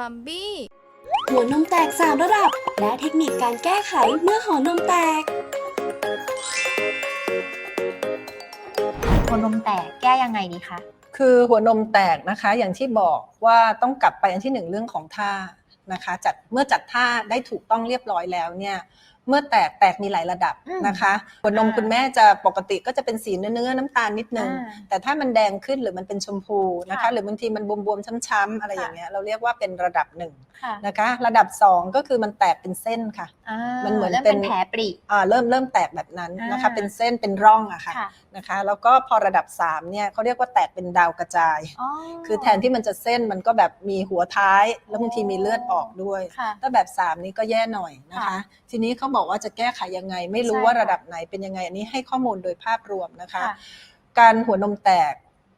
มัมบี้ หัวนมแตกสามระดับ และเทคนิคการแก้ไขเมื่อหัวนมแตก หัวนมแตกแก้ยังไงดีคะคือหัวนมแตกนะคะ อย่างที่บอกว่าต้องกลับไปอันที่หนึ่งเรื่องของท่านะคะจัดเมื่อจัดท่าได้ถูกต้องเรียบร้อยแล้วเนี่ยเมื่อแตกแตกมีหลายระดับอืมนะคะหัวนมอ่าคุณแม่จะปกติก็จะเป็นสีเนื้อๆน้ำตาลนิดนึงอ่าแต่ถ้ามันแดงขึ้นหรือมันเป็นชมพูนะคะค่ะหรือบางทีมันบวมๆช้ำๆอะไรค่ะอย่างเงี้ยเราเรียกว่าเป็นระดับหนึ่งค่ะนะคะ ระดับสองก็คือมันแตกเป็นเส้นค่ะอ่ามันเหมือนริ่เป็เป็นนแผลปริอ่าเริ่มเริ่มแตกแบบนั้นนะคะอ่าเป็นเส้นเป็นร่องอะค่ะค่ะนะคะ แล้วก็พอระดับ3เนี่ยเขาเรียกว่าแตกเป็นดาวกระจายอ๋อคือแทนที่มันจะเส้นมันก็แบบมีหัวท้าย แล้วบางทีมีเลือดออกด้วยค่ะถ้าแบบ 3 นี้ก็แย่หน่อยนะคะค่ะทีนี้เขาบอกว่าจะแก้ไขยังไง ไม่รู้ใช่ว่าค่ะระดับไหนเป็นยังไง อันนี้ให้ข้อมูลโดยภาพรวมนะคะค่ะการหัวนมแตก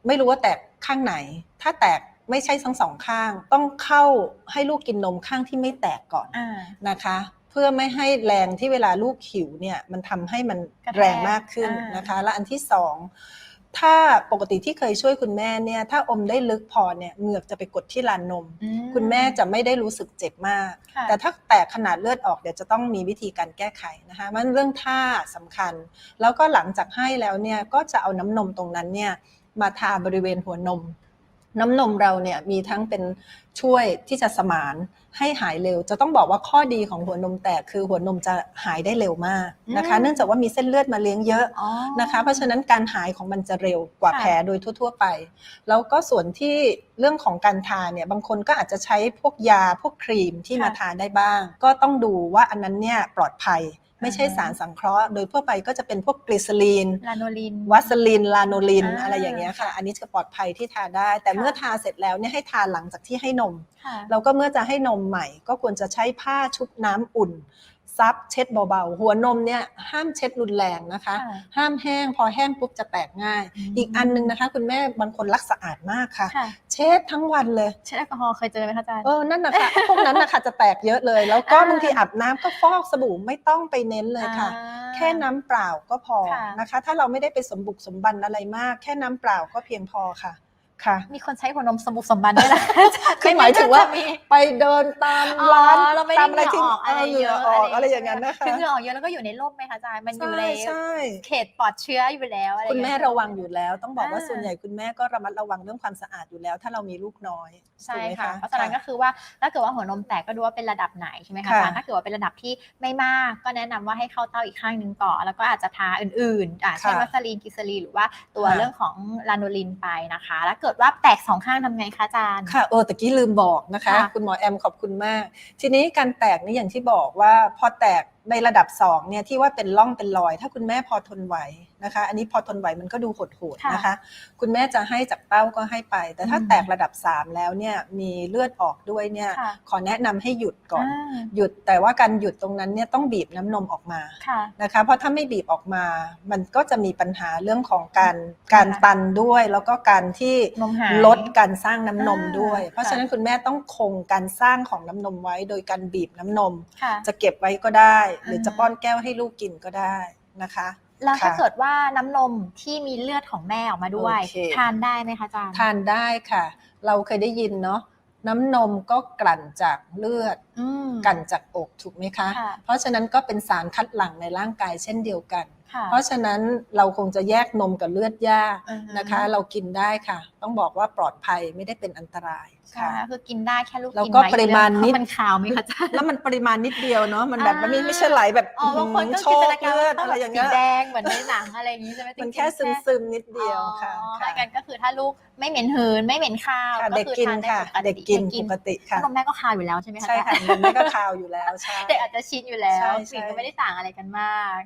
ไม่รู้ว่าแตกข้างไหน ถ้าแตกไม่ใช่ทั้งสองข้าง ต้องเข้าให้ลูกกินนมข้างที่ไม่แตกก่อนอ่านะคะ เพื่อไม่ให้แรงที่เวลาลูกหิวเนี่ยมันทำให้มันกระแทกแรงมากขึ้นอ่านนะคะ และอันที่สอง ถ้าปกติที่เคยช่วยคุณแม่เนี่ย ถ้าอมได้ลึกพอเนี่ยเหงือกจะไปกดที่ลานนมอืคุณแม่จะไม่ได้รู้สึกเจ็บมากค่ะแต่ถ้าแตกขนาดเลือดออกเดี๋ยวจะต้องมีวิธีการแก้ไขนะคะมันเรื่องท่าสำคัญ แล้วก็หลังจากให้แล้วเนี่ยก็จะเอาน้ำนมตรงนั้นเนี่ยมาทาบริเวณหัวนม น้ำนมเราเนี่ยมีทั้งเป็นช่วยที่จะสมานให้หายเร็ว จะต้องบอกว่าข้อดีของหัวนมแตกคือหัวนมจะหายได้เร็วมากนะคะอืมเนื่องจากว่ามีเส้นเลือดมาเลี้ยงเยอะอ๋อนะคะ เพราะฉะนั้นการหายของมันจะเร็วกว่าค่ะแผลโดยทั่ว ๆ ไป แล้วก็ส่วนที่เรื่องของการทาเนี่ยบางคนก็อาจจะใช้พวกยาพวกครีมที่ค่ะมาทาได้บ้าง ก็ต้องดูว่าอันนั้นเนี่ยปลอดภัย ไม่ใช่อ่าฮะสารสังเคราะห์ โดยทั่วไปก็จะเป็นพวกกลีเซอรีน ลาโนลิน วัสลิน ลาโนลิน อ่าอะไรอย่างเงี้ยค่ะ อันนี้จะปลอดภัยที่ทาได้ แต่ค่ะ เมื่อทาเสร็จแล้วเนี่ยให้ทาหลังจากที่ให้นม ค่ะ แล้วก็เมื่อจะให้นมใหม่ ก็ควรจะใช้ผ้าชุบน้ำอุ่น ซับเช็ดเบาๆ หัวนมเนี่ยห้ามเช็ดรุนแรงนะคะค่ะห้ามแห้งพอแห้งปุ๊บจะแตกง่ายอืมอีกอันนึงนะคะ คุณแม่บางคนรักสะอาดมากค่ะค่ะ เช็ดทั้งวันเลย เช็ดแอลกอฮอล์เคยเจอไหมคะอาจารย์เออนั่นนะคะพวกนั้นนะคะจะแตกเยอะเลย แล้วก็อ่าบางทีอาบน้ำก็ฟอกสบู่ไม่ต้องไปเน้นเลยค่ะอ่าแค่น้ำเปล่าก็พอค่ะนะคะ ถ้าเราไม่ได้ไปสมบุกสมบันอะไรมาก แค่น้ำเปล่าก็เพียงพอค่ะ ค่ะ มีคนใช้หัวนมสมบุกสมบันด้วยนะคือหมายถึงว่าจะมีไปเดินตามอ๋อร้านเราไม่ตาได้มอะไรที่เหงื่อออกอะไรเหงื่อออกอะไรอย่างนั้นนะคะคือเหงื่อออกเยอะแล้วก็อยู่ในร่มไหมคะอาจารย์มันอยู่ในใช่ใช่เขตปลอดเชื้ออยู่แล้วอะไรคุณแม่อย่างเงี้ยระวังอยู่แล้ว ต้องบอกว่าอ่าส่วนใหญ่คุณแม่ก็ระมัดระวังเรื่องความสะอาดอยู่แล้ว ถ้าเรามีลูกน้อยใช่ถูกไหมค่ะเพราะฉะนั้นก็คือว่าถ้าเกิดว่าหัวนมแตกก็ดูว่าเป็นระดับไหนใช่ไหมคะค่ะอาจารย์ถ้าเกิดว่าเป็นระดับที่ไม่มากก็แนะนำว่าให้เข้าเต้าอีกข้างหนึ่งก่อนแล้วก็อาจจะทาอื่นๆอ่าเช่นค่ะวัสลีนกิซาลีนหรือว่าตัวค่ะเรื่องของลาโนลินไปนะคะแล้วเกิดว่าแตกสองข้างทำไงคะอาจารย์ ค่ะ เออตะกี้ลืมบอกนะคะค่ะคุณหมอแอมขอบคุณมาก ทีนี้การแตกนี่อย่างที่บอกว่าพอแตก ในระดับ2เนี่ยที่ว่าเป็นร่องเป็นรอย ถ้าคุณแม่พอทนไหวนะคะ อันนี้พอทนไหวมันก็ดูโหดๆนะคะ คุณแม่จะให้จากเต้าก็ให้ไป แต่ถ้าอืมแตกระดับ 3 แล้วเนี่ยมีเลือดออกด้วยเนี่ยค่ะขอแนะนำให้หยุดก่อนอ่าหยุดแต่ว่าการหยุดตรงนั้นเนี่ยต้องบีบน้ำนมออกมาค่ะนะคะ เพราะถ้าไม่บีบออกมา มันก็จะมีปัญหาเรื่องของการการตันด้วย แล้วก็การที่นมหายลดการสร้างน้ำนมด้วยอ่าเพราะฉะนั้นคุณแม่ต้องคงการสร้างของน้ำนมไว้ โดยการบีบน้ำนมค่ะจะเก็บไว้ก็ได้หรืออ่าจะป้อนแก้วให้ลูกกินก็ได้นะคะ แล้วถ้าค่ะเกิดว่าน้ำนมที่มีเลือดของแม่ออกมาด้วยโอเคทานได้ไหมคะอาจารย์ทานได้ค่ะ เราเคยได้ยินเนาะน้ำนมก็กลั่นจากเลือดอืมกลั่นจากอกถูกไหมคะค่ะเพราะฉะนั้นก็เป็นสารคัดหลั่งในร่างกายเช่นเดียวกันค่ะ เพราะฉะนั้นเราคงจะแยกนมกับเลือดยากอือฮึนะคะ เรากินได้ค่ะ ต้องบอกว่าปลอดภัยไม่ได้เป็นอันตรายใช่ค่ะคือกินได้แค่ลูกแล้วกินก็ไปริมาณนิดเพมันขาวไหมคะอาจารย์แล้วมันปริมาณนิดเดียวเนาะมันแบบอ่ามันไม่ไม่ใช่ไหลแบบอ๋อบางคนก็โชจินกตนาการเลือว่าดต้องอะไรแบบอย่างสีเงี้ยแดงเหมือนในหนังอะไรอย่างนี้ใช่ไหมมันจริงๆแค่ซึมซึมๆนิดเดียวค่ะอ๋อค่ะถ้ากันก็คือถ้าลูกไม่เหม็นหืนไม่เหม็นข้าวค่ะก็เด็กคือกินทานได้ค่ะปกติเด็กกินกิปกติค่ะนมแม่ก็คาวอยู่แล้วใช่ไหมคะใช่ค่ะนมแม่ก็คาวอยู่แล้วใช่เด็กอาจจะชินอยู่แล้วใช่สิ่งใช่ก็ไม่ได้ต่างอะไรกันมาก